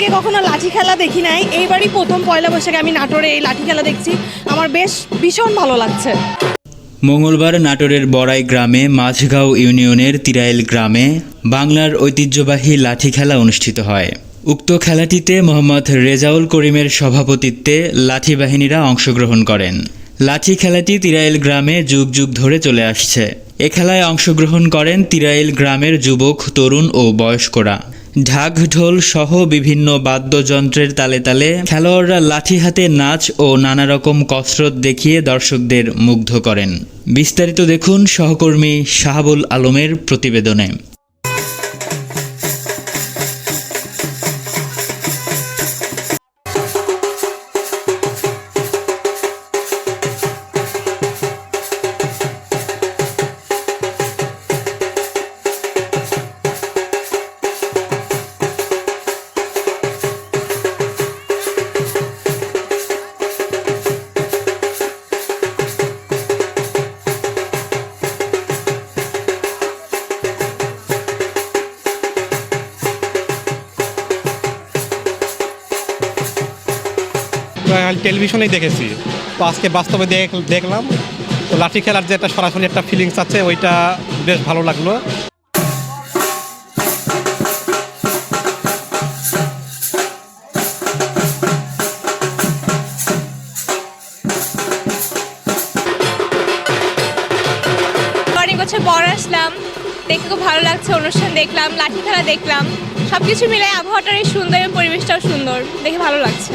আগে কখনো লাঠি খেলা দেখি নাই। এইবারই প্রথম পয়লা বৈশাখে আমি নাটোরে এই লাঠি খেলা দেখছি। আমার বেশ ভীষণ ভালো লাগছে। মঙ্গলবার নাটোরের বড়াই গ্রামে মাঝগাঁও ইউনিয়নের তিরাইল গ্রামে বাংলার ঐতিহ্যবাহী লাঠি খেলা অনুষ্ঠিত হয়। উক্ত খেলাটিতে মোহাম্মদ রেজাউল করিমের সভাপতিত্বে লাঠি বাহিনীরা অংশগ্রহণ করেন। লাঠি খেলাটি তিরাইল গ্রামে যুগ যুগ ধরে চলে আসছে। এ খেলায় অংশগ্রহণ করেন তিরাইল গ্রামের যুবক, তরুণ ও বয়স্করা। ঢাক ঢোল সহ বিভিন্ন বাদ্যযন্ত্রের তালে তালে খেলোয়াড়রা লাঠি হাতে নাচ ও নানা রকম কসরত দেখিয়ে দর্শকদের মুগ্ধ করেন। বিস্তারিত দেখুন সহকর্মী শাহাবুল আলমের প্রতিবেদনে। টেলিভিশনেই দেখেছি। তো আজকে বাস্তবে দেখ- দেখলাম। তো লাঠি খেলার যে একটা সরাসরি একটা ফিলিংস আছে, ওইটা বেশ ভালো লাগল। পর আসলাম। দেখে খুব ভালো লাগছে, অনুষ্ঠান দেখলাম, লাঠি খেলা দেখলাম। সব কিছু মিলে আবহাওয়াটার এই সুন্দর পরিবেশটাও সুন্দর। দেখে ভালো লাগছে।